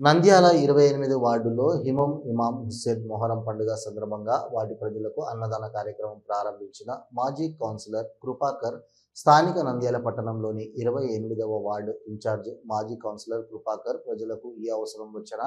నంద్యాల ఇరవై ఎనిమిది వార్డులో హిమం ఇమాం హుస్సేన్ మొహరం పండుగ సందర్భంగా వార్డు ప్రజలకు అన్నదాన కార్యక్రమం ప్రారంభించిన మాజీ కౌన్సిలర్ కృపాకర్ స్థానిక నంద్యాల పట్టణంలోని ఇరవై ఎనిమిదవ వార్డు ఇన్ఛార్జ్ మాజీ కౌన్సిలర్ కృపాకర్ ప్రజలకు ఏ అవసరం వచ్చినా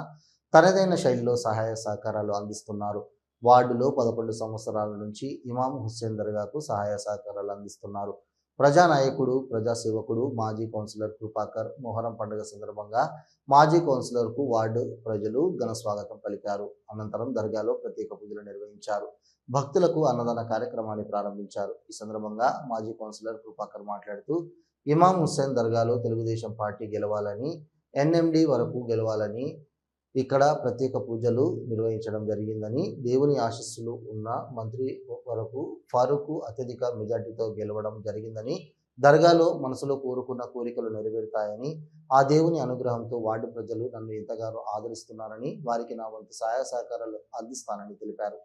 తనదైన శైలిలో సహాయ సహకారాలు అందిస్తున్నారు. వార్డులో పదకొండు సంవత్సరాల నుంచి ఇమాం హుస్సేన్ దర్గాకు సహాయ సహకారాలు అందిస్తున్నారు. ప్రజానాయకుడు ప్రజాసేవకుడు మాజీ కౌన్సిలర్ కృపాకర్ మొహరం పండుగ సందర్భంగా మాజీ కౌన్సిలర్కు వార్డు ప్రజలు ఘన స్వాగతం పలికారు. అనంతరం దర్గాలో ప్రత్యేక పూజలు నిర్వహించారు. భక్తులకు అన్నదాన కార్యక్రమాన్ని ప్రారంభించారు. ఈ సందర్భంగా మాజీ కౌన్సిలర్ కృపాకర్ మాట్లాడుతూ ఇమాం హుస్సేన్ దర్గాలో తెలుగుదేశం పార్టీ గెలవాలని ఎన్ఎండి వరకు గెలవాలని ఇక్కడ ప్రత్యేక పూజలు నిర్వహించడం జరిగిందని దేవుని ఆశస్సులు ఉన్న మంత్రి వరకు ఫారూక్ అత్యధిక మెజార్టీతో గెలవడం జరిగిందని దర్గాలో మనసులో కోరుకున్న కోరికలు నెరవేరుతాయని ఆ దేవుని అనుగ్రహంతో వార్డు ప్రజలు నన్ను ఎంతగానో ఆదరిస్తున్నారని వారికి నా వంతు సహాయ సహకారాలు అందిస్తానని తెలిపారు.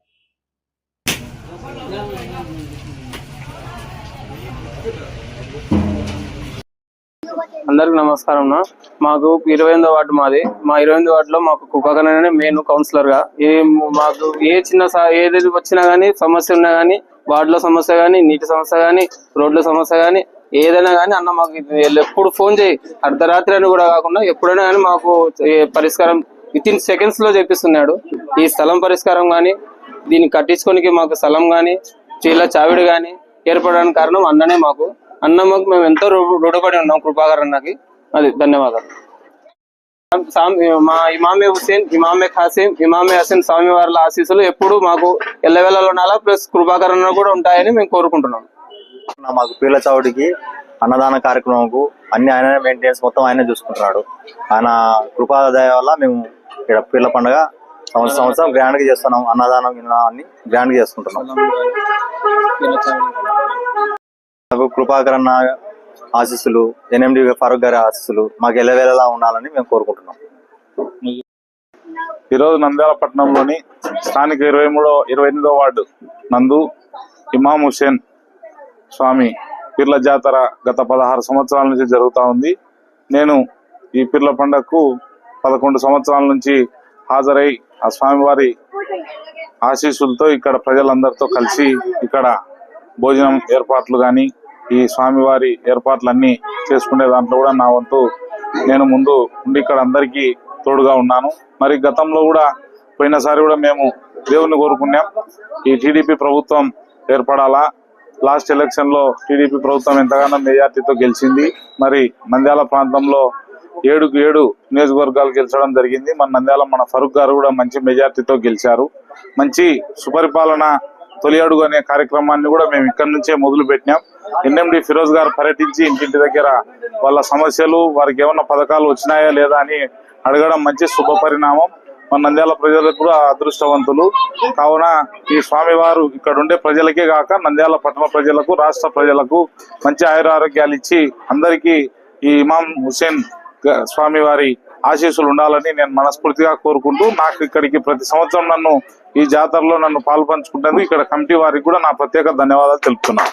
అందరికి నమస్కారం నా. మాకు ఇరవై ఎనిమిదో వార్డు మాది. మా ఇరవై ఎనిమిది వార్డులో మాకు కుక్కకర్ మెయిన్ కౌన్సిలర్గా. ఏ మాకు ఏ చిన్న ఏది వచ్చినా గానీ సమస్య ఉన్నా గానీ వార్డులో సమస్య గానీ నీటి సమస్య గానీ రోడ్ల సమస్య గానీ ఏదైనా గానీ అన్న మాకు ఎప్పుడు ఫోన్ చేయి. అర్ధరాత్రి అని కూడా కాకుండా ఎప్పుడైనా గానీ మాకు ఏ పరిష్కారం విత్ ఇన్ సెకండ్స్లో చెప్పిస్తున్నాడు. ఈ స్థలం పరిష్కారం గానీ దీన్ని కట్టించుకోనికి మాకు స్థలం గానీ చీల చావిడి గానీ ఏర్పడడానికి కారణం అన్ననే మాకు అన్న మాకు మేము ఎంతో రు- రుణపడి ఉన్నాం కృపాకర్ అన్నకి. అది ధన్యవాదాలు. మా ఇమామే హుసేన్ ఇమామే ఖాసిం ఇమామే హసన్ స్వామి వారి ఆశీస్సులు ఎప్పుడు మాకు ఎల్లవెల్లలో ఉండాలా ప్లస్ కృపాకర్ అన్న కూడా ఉంటాయని మేము కోరుకుంటున్నాం. మాకు పీల చౌడికి అన్నదాన కార్యక్రమంకు అన్ని ఆయన మెయింటెనెన్స్ మొత్తం ఆయనే చూసుకుంటున్నాడు. ఆయన కృపాదయ వల్ల మేము ఇక్కడ పీర్ల పండుగ సంవత్సరం సంవత్సరం గ్రాండ్గా చేస్తున్నాం అన్నదానం అన్ని గ్రాండ్గా చేసుకుంటున్నాం మాకు కృపాకర్ అన్న ఆశీస్సులు ఎన్ఎండి ఫారూక్ గారి ఆశీస్సులు మాకు ఎల్లవేళలా ఉండాలని మేము కోరుకుంటున్నాం. ఈరోజు నంద్యాల పట్టణంలోని స్థానిక ఇరవై మూడో ఇరవై ఎనిమిదో వార్డు నందు ఇమాం హుసేన్ స్వామి పిర్ల జాతర గత పదహారు సంవత్సరాల నుంచి జరుగుతూ ఉంది. నేను ఈ పిర్ల పండగకు పదకొండు సంవత్సరాల నుంచి హాజరై ఆ స్వామివారి ఆశీస్సులతో ఇక్కడ ప్రజలందరితో కలిసి ఇక్కడ భోజనం ఏర్పాట్లు కానీ ఈ స్వామివారి ఏర్పాట్లన్నీ చేసుకునే దాంట్లో కూడా నా వంతు నేను ముందు ఉండి ఇక్కడ అందరికీ తోడుగా ఉన్నాను. మరి గతంలో కూడా పోయినసారి కూడా మేము దేవుణ్ణి కోరుకున్నాం. ఈ టీడీపీ ప్రభుత్వం ఏర్పడాలా? లాస్ట్ ఎలక్షన్లో టీడీపీ ప్రభుత్వం ఎంతగానో మెజార్టీతో గెలిచింది. మరి నంద్యాల ప్రాంతంలో ఏడుకు ఏడు నియోజకవర్గాలు గెలిచడం జరిగింది. మన నంద్యాల మన ఫరూక్ గారు కూడా మంచి మెజార్టీతో గెలిచారు. మంచి సుపరిపాలన తొలి అడుగు అనే కార్యక్రమాన్ని కూడా మేము ఇక్కడి నుంచే మొదలు పెట్టినాం ఎన్ఎండి ఫిరోజ్ గారు పర్యటించి ఇంటింటి దగ్గర వాళ్ళ సమస్యలు వారికి ఏమన్నా పథకాలు వచ్చినాయా లేదా అని అడగడం మంచి శుభ పరిణామం. మన నంద్యాల ప్రజలకు కూడా అదృష్టవంతులు. కావున ఈ స్వామివారు ఇక్కడ ఉండే ప్రజలకే కాక నంద్యాల పట్టణ ప్రజలకు రాష్ట్ర ప్రజలకు మంచి ఆయుర ఆరోగ్యాలు ఇచ్చి అందరికీ ఈ ఇమాం హుసేన్ స్వామివారి ఆశీస్సులు ఉండాలని నేను మనస్ఫూర్తిగా కోరుకుంటూ నాకు ఇక్కడికి ప్రతి సంవత్సరం నన్ను ఈ జాతరలో నన్ను పాల్పంచుకుంటేందుకు ఇక్కడ కమిటీ వారికి కూడా నా ప్రత్యేక ధన్యవాదాలు తెలుపుతున్నాను.